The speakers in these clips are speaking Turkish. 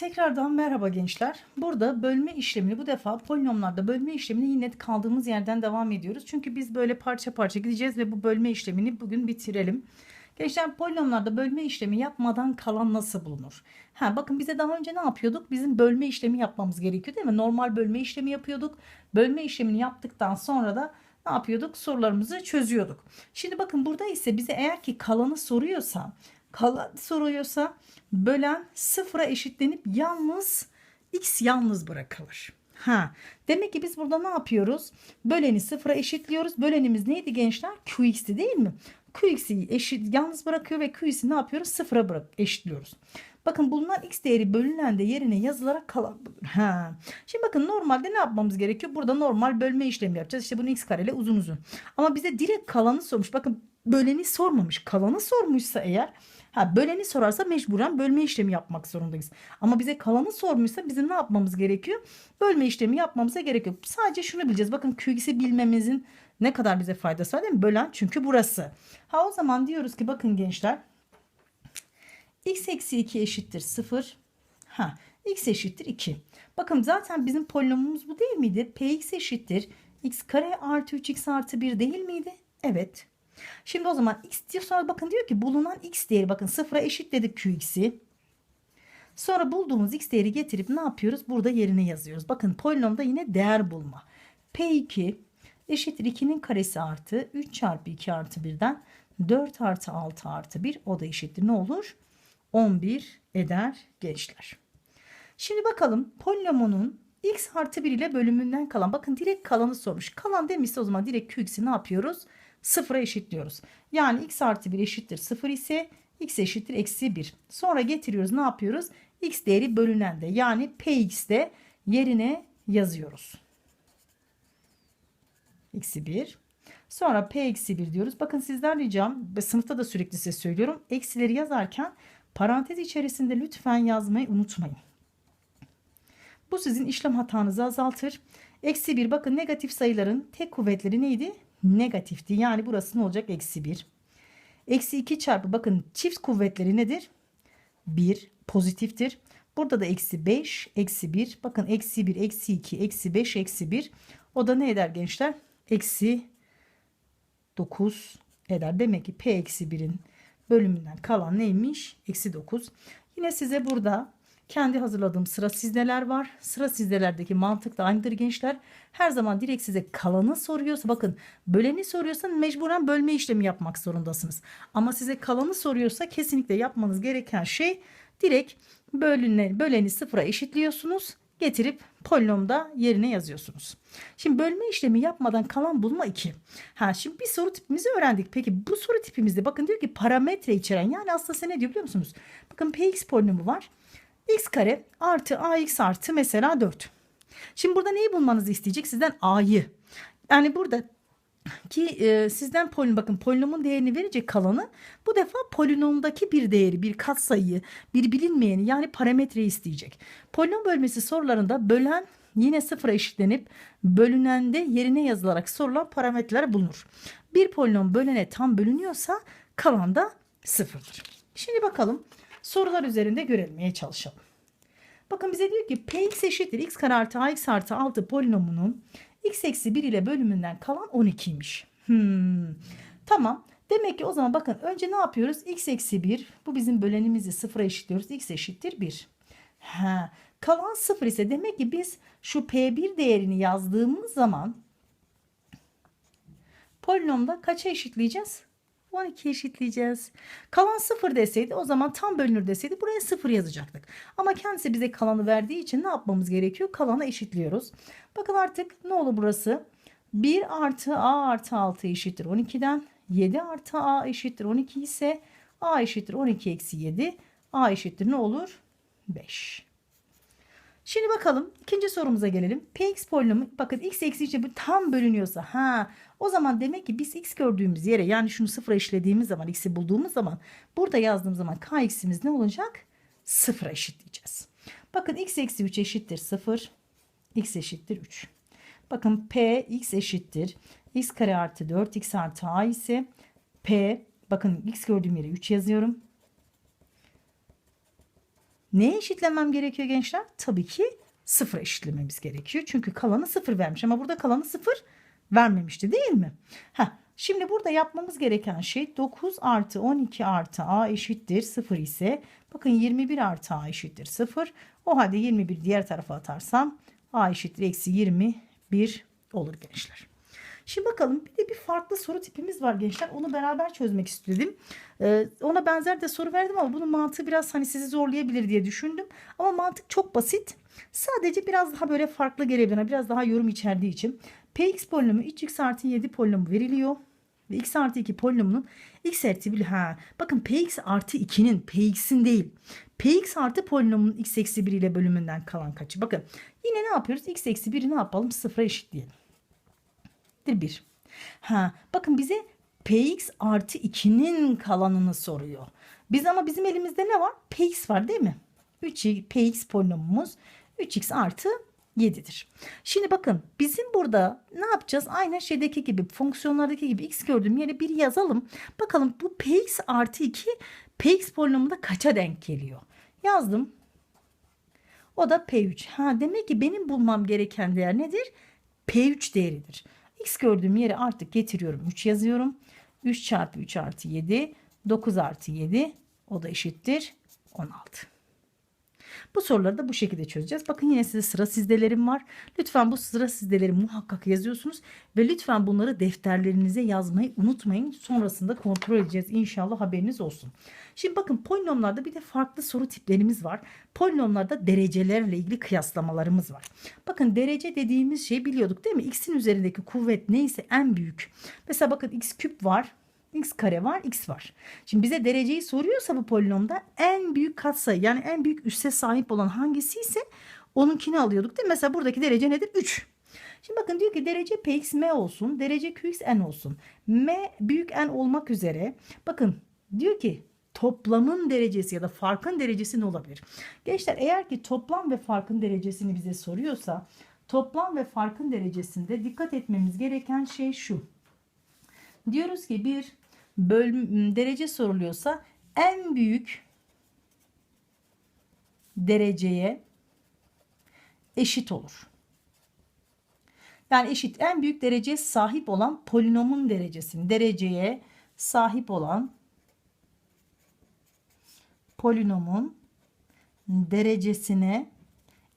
Tekrardan merhaba gençler. Burada bölme işlemini bu defa polinomlarda bölme işlemini yine kaldığımız yerden devam ediyoruz. Çünkü biz böyle parça parça gideceğiz ve bu bölme işlemini bugün bitirelim. Gençler polinomlarda bölme işlemi yapmadan kalan nasıl bulunur? Ha bakın bize daha önce ne yapıyorduk? Bizim bölme işlemi yapmamız gerekiyor değil mi? Normal bölme işlemi yapıyorduk. Bölme işlemini yaptıktan sonra da ne yapıyorduk? Sorularımızı çözüyorduk. Şimdi bakın burada ise bize eğer ki kalanı soruyorsa kalan soruyorsa bölen sıfıra eşitlenip yalnız x yalnız bırakılır. Ha, demek ki biz burada ne yapıyoruz? Böleni sıfıra eşitliyoruz. Bölenimiz neydi gençler? Qx'ti değil mi? Qx'i eşit yalnız bırakıyor ve Qx'i ne yapıyoruz? Sıfıra bırak eşitliyoruz. Bakın bulunan x değeri bölünen de yerine yazılarak kalan. Ha. Şimdi bakın normalde ne yapmamız gerekiyor? Burada normal bölme işlemi yapacağız. İşte bunu x kareyle uzun uzun. Ama bize direkt kalanı sormuş. Bakın böleni sormamış. Kalanı sormuşsa eğer Ha böleni sorarsa mecburen bölme işlemi yapmak zorundayız. Ama bize kalanı sormuşsa bizim ne yapmamız gerekiyor? Bölme işlemi yapmamıza gerek yok. Sadece şunu bileceğiz. Bakın QX'i bilmemizin ne kadar bize faydası var değil mi? Bölen çünkü burası. Ha o zaman diyoruz ki bakın gençler. X eksi 2 eşittir 0. Ha x eşittir 2. Bakın zaten bizim polinomumuz bu değil miydi? Px eşittir x kare artı 3x artı 1 değil miydi? Evet. Şimdi o zaman x diyor sonra bakın diyor ki bulunan x değeri bakın sıfıra eşitledik qx'i. Sonra bulduğumuz x değeri getirip ne yapıyoruz? Burada yerine yazıyoruz. Bakın polinomda yine değer bulma. P2 eşittir 2'nin karesi artı 3 çarpı 2 artı 1'den 4 artı 6 artı 1 o da eşittir ne olur? 11 eder gençler. Şimdi bakalım polinomunun x artı 1 ile bölümünden kalan bakın direkt kalanı sormuş. Kalan demişse o zaman direkt qx'i ne yapıyoruz? Sıfıra eşitliyoruz. Yani x artı 1 eşittir 0 ise x eşittir eksi 1. Sonra getiriyoruz ne yapıyoruz? x değeri bölünen de yani px'de yerine yazıyoruz. Eksi 1. Sonra p eksi 1 diyoruz. Bakın sizden ricam sınıfta da sürekli size söylüyorum. Eksileri yazarken parantez içerisinde lütfen yazmayı unutmayın. Bu sizin işlem hatanızı azaltır. Eksi 1 bakın negatif sayıların tek kuvvetleri neydi? Negatifti. Yani burası ne olacak? Eksi 1. Eksi 2 çarpı bakın çift kuvvetleri nedir? 1 pozitiftir. Burada da eksi 5, eksi 1. Bakın eksi 1, eksi 2, eksi 5, eksi 1. O da ne eder gençler? Eksi 9 eder. Demek ki P eksi 1'in bölümünden kalan neymiş? Eksi 9. Yine size burada kendi hazırladığım sıra sizdeler var. Sıra sizdelerdeki mantık da aynıdır gençler. Her zaman direkt size kalanı soruyorsa bakın böleni soruyorsa mecburen bölme işlemi yapmak zorundasınız. Ama size kalanı soruyorsa kesinlikle yapmanız gereken şey direkt bölüne, böleni sıfıra eşitliyorsunuz. Getirip polinomda yerine yazıyorsunuz. Şimdi bölme işlemi yapmadan kalan bulma 2. Ha şimdi bir soru tipimizi öğrendik. Peki bu soru tipimizde bakın diyor ki parametre içeren yani aslında ne diyor biliyor musunuz? Bakın px polinomu var x kare artı ax artı mesela 4. Şimdi burada neyi bulmanızı isteyecek? Sizden a'yı. Yani burada ki e, sizden polinom bakın polinomun değerini verecek kalanı bu defa polinomdaki bir değeri bir katsayıyı bir bilinmeyeni yani parametreyi isteyecek. Polinom bölmesi sorularında bölen yine sıfıra eşitlenip bölünende yerine yazılarak sorulan parametreler bulunur. Bir polinom bölene tam bölünüyorsa kalan da sıfırdır. Şimdi bakalım sorular üzerinde görülmeye çalışalım. Bakın bize diyor ki px eşittir x kare artı ax artı 6 polinomunun x eksi 1 ile bölümünden kalan 12'ymiş. Hmm. Tamam. Demek ki o zaman bakın önce ne yapıyoruz? x eksi 1 bu bizim bölenimizi sıfıra eşitliyoruz. x eşittir 1. Ha. Kalan 0 ise demek ki biz şu p1 değerini yazdığımız zaman polinomda kaça eşitleyeceğiz? 12 eşitleyeceğiz. Kalan 0 deseydi o zaman tam bölünür deseydi buraya 0 yazacaktık. Ama kendisi bize kalanı verdiği için ne yapmamız gerekiyor? Kalanı eşitliyoruz. Bakın artık ne olur burası? 1 artı a artı 6 eşittir 12'den. 7 artı a eşittir 12 ise a eşittir 12 eksi 7. a eşittir ne olur? 5. Şimdi bakalım ikinci sorumuza gelelim. Px polinomu bakın x eksi 3 tam bölünüyorsa ha o zaman demek ki biz x gördüğümüz yere yani şunu sıfıra işlediğimiz zaman x'i bulduğumuz zaman burada yazdığımız zaman kx'imiz ne olacak? Sıfıra eşitleyeceğiz. Bakın x eksi 3 eşittir 0. x eşittir 3. Bakın p x eşittir. x kare artı 4 x artı a ise p bakın x gördüğüm yere 3 yazıyorum. Neye eşitlemem gerekiyor gençler? Tabii ki sıfır eşitlememiz gerekiyor. Çünkü kalanı sıfır vermiş ama burada kalanı sıfır vermemişti değil mi? Heh, şimdi burada yapmamız gereken şey 9 artı 12 artı a eşittir 0 ise bakın 21 artı a eşittir 0. O halde 21 diğer tarafa atarsam a eşittir eksi 21 olur gençler. Şimdi bakalım bir de bir farklı soru tipimiz var gençler. Onu beraber çözmek istedim. Ee, ona benzer de soru verdim ama bunun mantığı biraz hani sizi zorlayabilir diye düşündüm. Ama mantık çok basit. Sadece biraz daha böyle farklı gelebilir. Biraz daha yorum içerdiği için. Px polinomu 3x artı 7 polinomu veriliyor. Ve x artı 2 polinomunun x artı 1 ha. Bakın px artı 2'nin px'in değil. px artı polinomunun x eksi 1 ile bölümünden kalan kaçı? Bakın yine ne yapıyoruz? x eksi 1'i ne yapalım? Sıfıra eşitleyelim. 1. Ha, bakın bize px artı 2'nin kalanını soruyor. Biz ama bizim elimizde ne var? px var değil mi? 3 px polinomumuz 3x artı 7'dir. Şimdi bakın bizim burada ne yapacağız? Aynı şeydeki gibi fonksiyonlardaki gibi x gördüğüm yere bir yazalım. Bakalım bu px artı 2 px polinomunda kaça denk geliyor? Yazdım. O da p3. Ha demek ki benim bulmam gereken değer nedir? p3 değeridir. X gördüğüm yere artık getiriyorum. 3 yazıyorum. 3 çarpı 3 artı 7. 9 artı 7. O da eşittir 16. Bu soruları da bu şekilde çözeceğiz. Bakın yine size sıra sizdelerim var. Lütfen bu sıra sizdeleri muhakkak yazıyorsunuz. Ve lütfen bunları defterlerinize yazmayı unutmayın. Sonrasında kontrol edeceğiz. İnşallah haberiniz olsun. Şimdi bakın polinomlarda bir de farklı soru tiplerimiz var. Polinomlarda derecelerle ilgili kıyaslamalarımız var. Bakın derece dediğimiz şey biliyorduk değil mi? X'in üzerindeki kuvvet neyse en büyük. Mesela bakın x küp var x kare var, x var. Şimdi bize dereceyi soruyorsa bu polinomda en büyük katsayı yani en büyük üsse sahip olan hangisi ise onunkini alıyorduk değil mi? Mesela buradaki derece nedir? 3. Şimdi bakın diyor ki derece px m olsun, derece qx n olsun. m büyük n olmak üzere bakın diyor ki toplamın derecesi ya da farkın derecesi ne olabilir? Gençler eğer ki toplam ve farkın derecesini bize soruyorsa toplam ve farkın derecesinde dikkat etmemiz gereken şey şu. Diyoruz ki bir bölüm derece soruluyorsa en büyük dereceye eşit olur. Yani eşit en büyük dereceye sahip olan polinomun derecesini dereceye sahip olan polinomun derecesine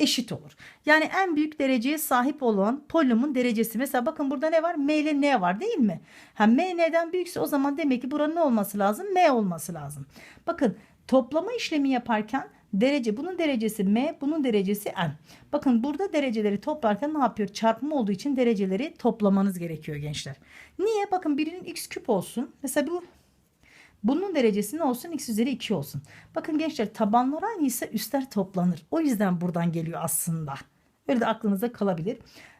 eşit olur. Yani en büyük dereceye sahip olan polinomun derecesi. Mesela bakın burada ne var? M ile N var değil mi? Ha, M N'den büyükse o zaman demek ki buranın ne olması lazım? M olması lazım. Bakın toplama işlemi yaparken derece bunun derecesi M bunun derecesi N. Bakın burada dereceleri toplarken ne yapıyor? Çarpma olduğu için dereceleri toplamanız gerekiyor gençler. Niye? Bakın birinin x küp olsun. Mesela bu bunun derecesi ne olsun? X üzeri 2 olsun. Bakın gençler tabanlar aynı ise üstler toplanır. O yüzden buradan geliyor aslında. Öyle de aklınıza kalabilir.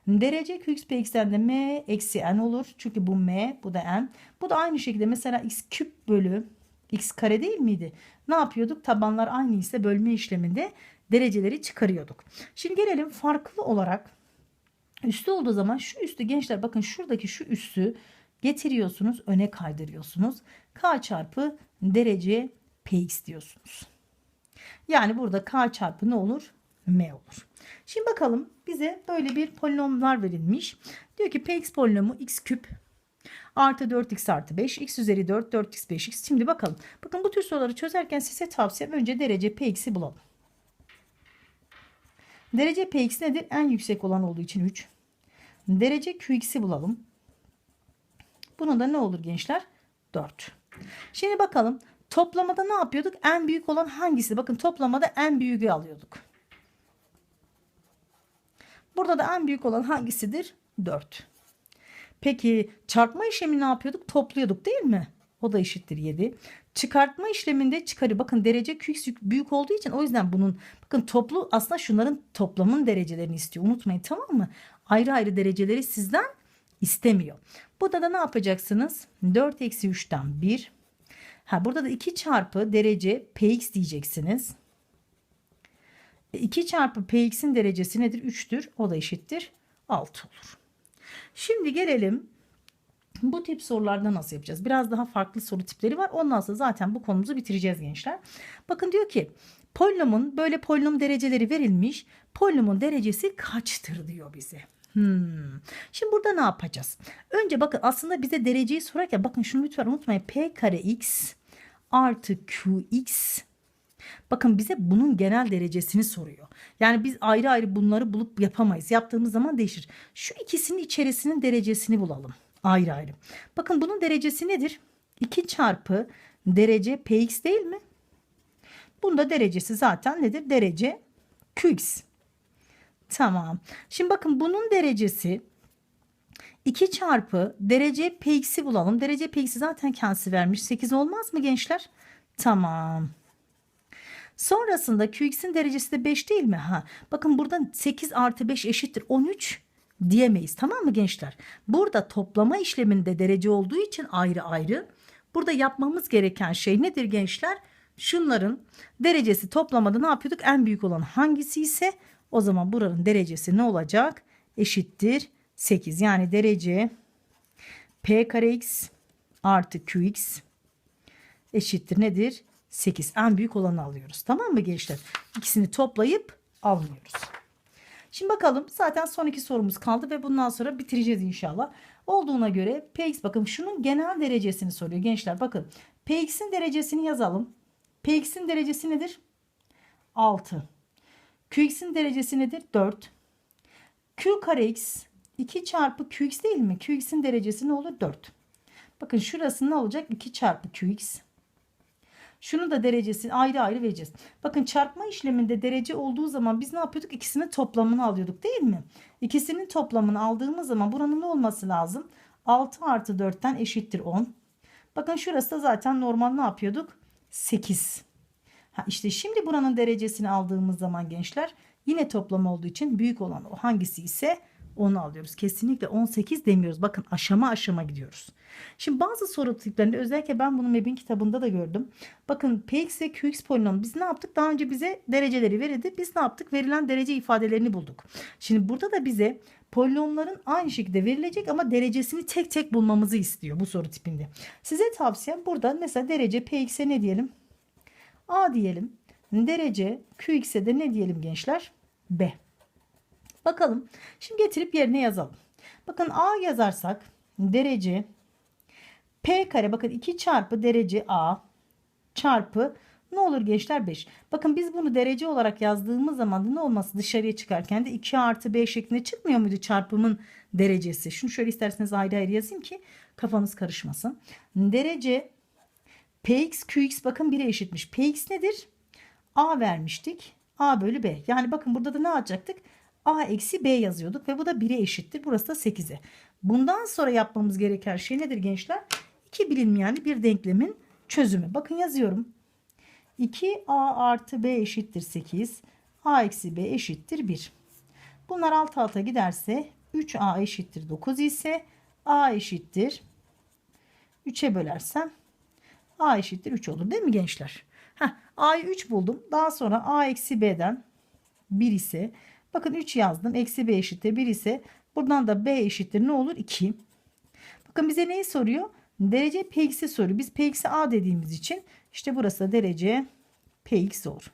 Derece qx px'ten de m eksi n olur. Çünkü bu m bu da n. Bu da aynı şekilde mesela x küp bölü x kare değil miydi? Ne yapıyorduk? Tabanlar aynı ise bölme işleminde dereceleri çıkarıyorduk. Şimdi gelelim farklı olarak üstü olduğu zaman şu üstü gençler bakın şuradaki şu üstü getiriyorsunuz öne kaydırıyorsunuz. K çarpı derece Px diyorsunuz. Yani burada K çarpı ne olur? M olur. Şimdi bakalım bize böyle bir polinomlar verilmiş. Diyor ki Px polinomu x küp artı 4x artı 5 x üzeri 4 4x 5x. Şimdi bakalım. Bakın bu tür soruları çözerken size tavsiyem önce derece Px'i bulalım. Derece Px nedir? En yüksek olan olduğu için 3. Derece Qx'i bulalım. Bunu da ne olur gençler? 4. Şimdi bakalım toplamada ne yapıyorduk? En büyük olan hangisi? Bakın toplamada en büyüğü alıyorduk. Burada da en büyük olan hangisidir? 4. Peki çarpma işlemi ne yapıyorduk? Topluyorduk değil mi? O da eşittir 7. Çıkartma işleminde çıkarı bakın derece qx büyük olduğu için o yüzden bunun bakın toplu aslında şunların toplamın derecelerini istiyor. Unutmayın tamam mı? Ayrı ayrı dereceleri sizden istemiyor. Burada da ne yapacaksınız? 4 eksi 3'ten 1. Ha, burada da 2 çarpı derece px diyeceksiniz. 2 e, çarpı px'in derecesi nedir? 3'tür. O da eşittir. 6 olur. Şimdi gelelim bu tip sorularda nasıl yapacağız? Biraz daha farklı soru tipleri var. Ondan sonra zaten bu konumuzu bitireceğiz gençler. Bakın diyor ki Polinomun böyle polinom dereceleri verilmiş. Polinomun derecesi kaçtır diyor bize. Hmm. Şimdi burada ne yapacağız? Önce bakın aslında bize dereceyi sorarken bakın şunu lütfen unutmayın. P kare x artı qx Bakın bize bunun genel derecesini soruyor. Yani biz ayrı ayrı bunları bulup yapamayız. Yaptığımız zaman değişir. Şu ikisinin içerisinin derecesini bulalım. Ayrı ayrı. Bakın bunun derecesi nedir? 2 çarpı derece px değil mi? Bunda derecesi zaten nedir? Derece qx. Tamam. Şimdi bakın bunun derecesi 2 çarpı derece px'i bulalım. Derece px'i zaten kendisi vermiş. 8 olmaz mı gençler? Tamam. Sonrasında qx'in derecesi de 5 değil mi? Ha. Bakın burada 8 artı 5 eşittir 13 diyemeyiz. Tamam mı gençler? Burada toplama işleminde derece olduğu için ayrı ayrı. Burada yapmamız gereken şey nedir gençler? Şunların derecesi toplamada ne yapıyorduk? En büyük olan hangisi ise o zaman buranın derecesi ne olacak? Eşittir 8. Yani derece p kare x artı qx eşittir nedir? 8. En büyük olanı alıyoruz. Tamam mı gençler? İkisini toplayıp almıyoruz. Şimdi bakalım zaten son iki sorumuz kaldı ve bundan sonra bitireceğiz inşallah. Olduğuna göre Px bakın şunun genel derecesini soruyor gençler. Bakın Px'in derecesini yazalım. Px'in derecesi nedir? 6. Qx'in derecesi nedir? 4. Q kare x 2 çarpı Qx değil mi? Qx'in derecesi ne olur? 4. Bakın şurası ne olacak? 2 çarpı Qx. Şunu da derecesini ayrı ayrı vereceğiz. Bakın çarpma işleminde derece olduğu zaman biz ne yapıyorduk? İkisinin toplamını alıyorduk değil mi? İkisinin toplamını aldığımız zaman buranın ne olması lazım? 6 artı 4'ten eşittir 10. Bakın şurası da zaten normal ne yapıyorduk? 8. Ha işte şimdi buranın derecesini aldığımız zaman gençler yine toplam olduğu için büyük olan o hangisi ise onu alıyoruz. Kesinlikle 18 demiyoruz. Bakın aşama aşama gidiyoruz. Şimdi bazı soru tiplerinde özellikle ben bunu MEB'in kitabında da gördüm. Bakın Px ve Qx polinomu biz ne yaptık? Daha önce bize dereceleri verildi. Biz ne yaptık? Verilen derece ifadelerini bulduk. Şimdi burada da bize polinomların aynı şekilde verilecek ama derecesini tek tek bulmamızı istiyor bu soru tipinde. Size tavsiyem burada mesela derece Px'e ne diyelim? A diyelim. Derece Qx'e de ne diyelim gençler? B. Bakalım. Şimdi getirip yerine yazalım. Bakın A yazarsak derece P kare bakın 2 çarpı derece A çarpı ne olur gençler 5. Bakın biz bunu derece olarak yazdığımız zaman ne olması dışarıya çıkarken de 2 artı 5 şeklinde çıkmıyor muydu çarpımın derecesi? Şunu şöyle isterseniz ayrı ayrı yazayım ki kafanız karışmasın. Derece Px Qx bakın 1'e eşitmiş. Px nedir? A vermiştik. A bölü B. Yani bakın burada da ne yapacaktık? A eksi B yazıyorduk ve bu da 1'e eşittir. Burası da 8'e. Bundan sonra yapmamız gereken şey nedir gençler? İki bilinmeyen bir denklemin çözümü. Bakın yazıyorum. 2A artı B eşittir 8. A eksi B eşittir 1. Bunlar alt alta giderse 3A eşittir 9 ise A eşittir 3'e bölersem A eşittir 3 olur değil mi gençler? Heh, A'yı 3 buldum. Daha sonra A eksi B'den 1 ise bakın 3 yazdım. Eksi B eşittir 1 ise buradan da B eşittir ne olur? 2. Bakın bize neyi soruyor? Derece Px'i soruyor. Biz Px'i A dediğimiz için işte burası da derece Px olur.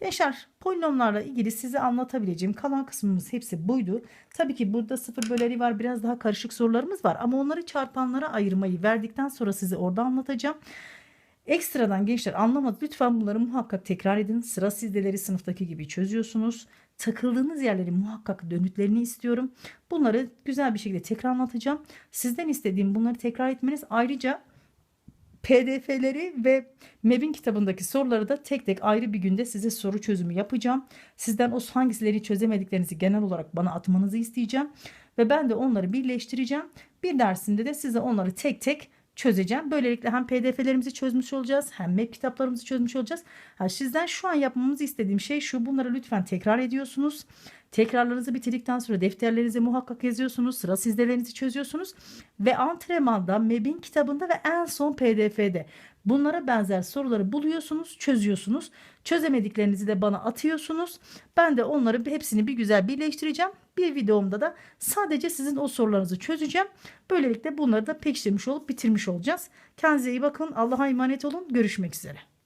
Gençler polinomlarla ilgili size anlatabileceğim kalan kısmımız hepsi buydu. Tabii ki burada sıfır böleri var biraz daha karışık sorularımız var ama onları çarpanlara ayırmayı verdikten sonra size orada anlatacağım. Ekstradan gençler anlamadı lütfen bunları muhakkak tekrar edin. Sıra sizdeleri sınıftaki gibi çözüyorsunuz. Takıldığınız yerleri muhakkak dönütlerini istiyorum. Bunları güzel bir şekilde tekrar anlatacağım. Sizden istediğim bunları tekrar etmeniz. Ayrıca PDF'leri ve MEB'in kitabındaki soruları da tek tek ayrı bir günde size soru çözümü yapacağım. Sizden o hangisileri çözemediklerinizi genel olarak bana atmanızı isteyeceğim. Ve ben de onları birleştireceğim. Bir dersinde de size onları tek tek çözeceğim. Böylelikle hem pdf'lerimizi çözmüş olacağız hem map kitaplarımızı çözmüş olacağız. Ha, sizden şu an yapmamızı istediğim şey şu. Bunları lütfen tekrar ediyorsunuz. Tekrarlarınızı bitirdikten sonra defterlerinize muhakkak yazıyorsunuz. Sıra sizdelerinizi çözüyorsunuz. Ve antrenmanda, MEB'in kitabında ve en son pdf'de bunlara benzer soruları buluyorsunuz, çözüyorsunuz. Çözemediklerinizi de bana atıyorsunuz. Ben de onları hepsini bir güzel birleştireceğim. Bir videomda da sadece sizin o sorularınızı çözeceğim. Böylelikle bunları da pekiştirmiş olup bitirmiş olacağız. Kendinize iyi bakın. Allah'a emanet olun. Görüşmek üzere.